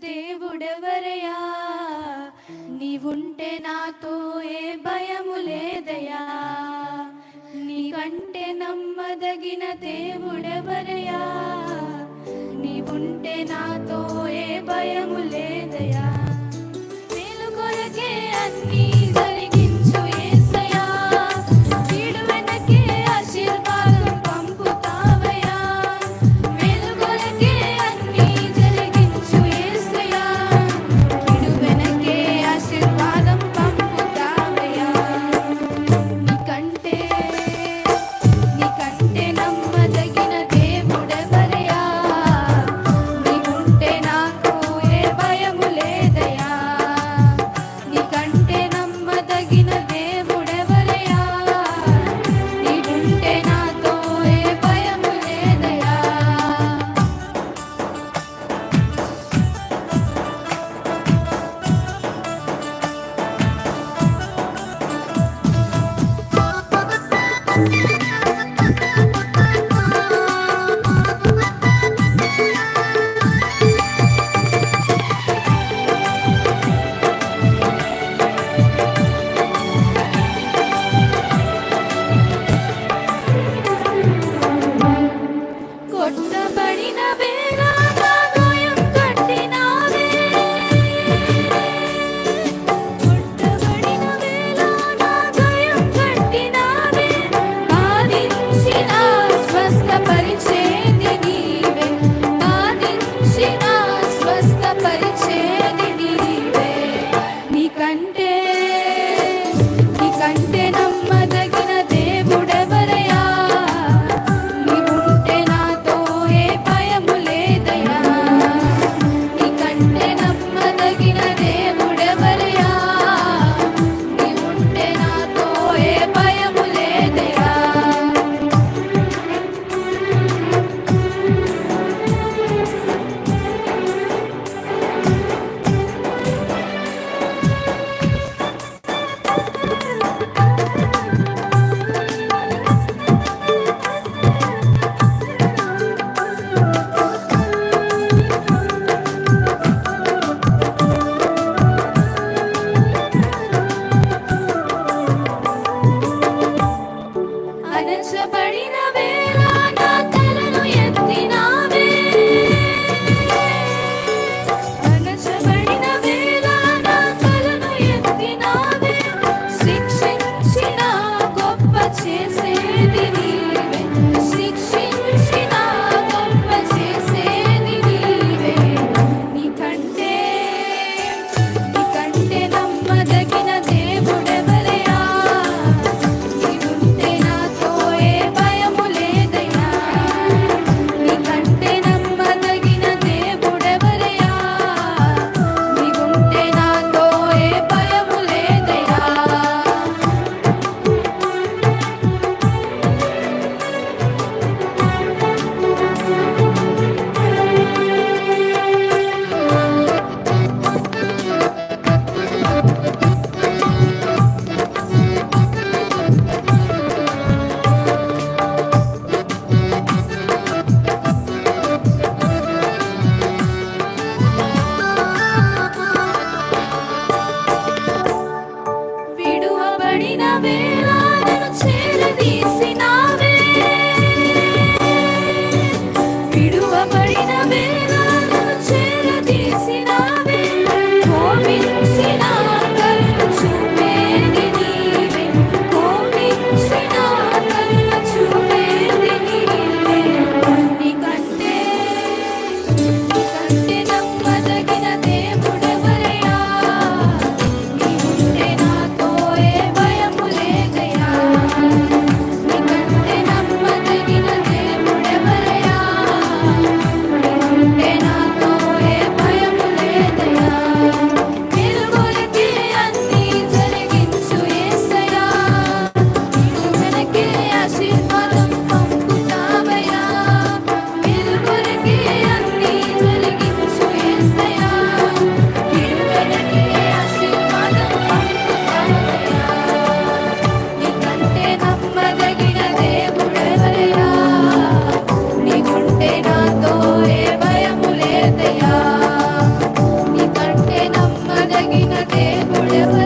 దేవుడెవరయా నీవుంటే నాతో ఏ భయము లేదయా నీకంటే నమ్మదగిన దేవుడెవరయా నీవుంటే నాతో ఏ భయము లేదయా Bollywood.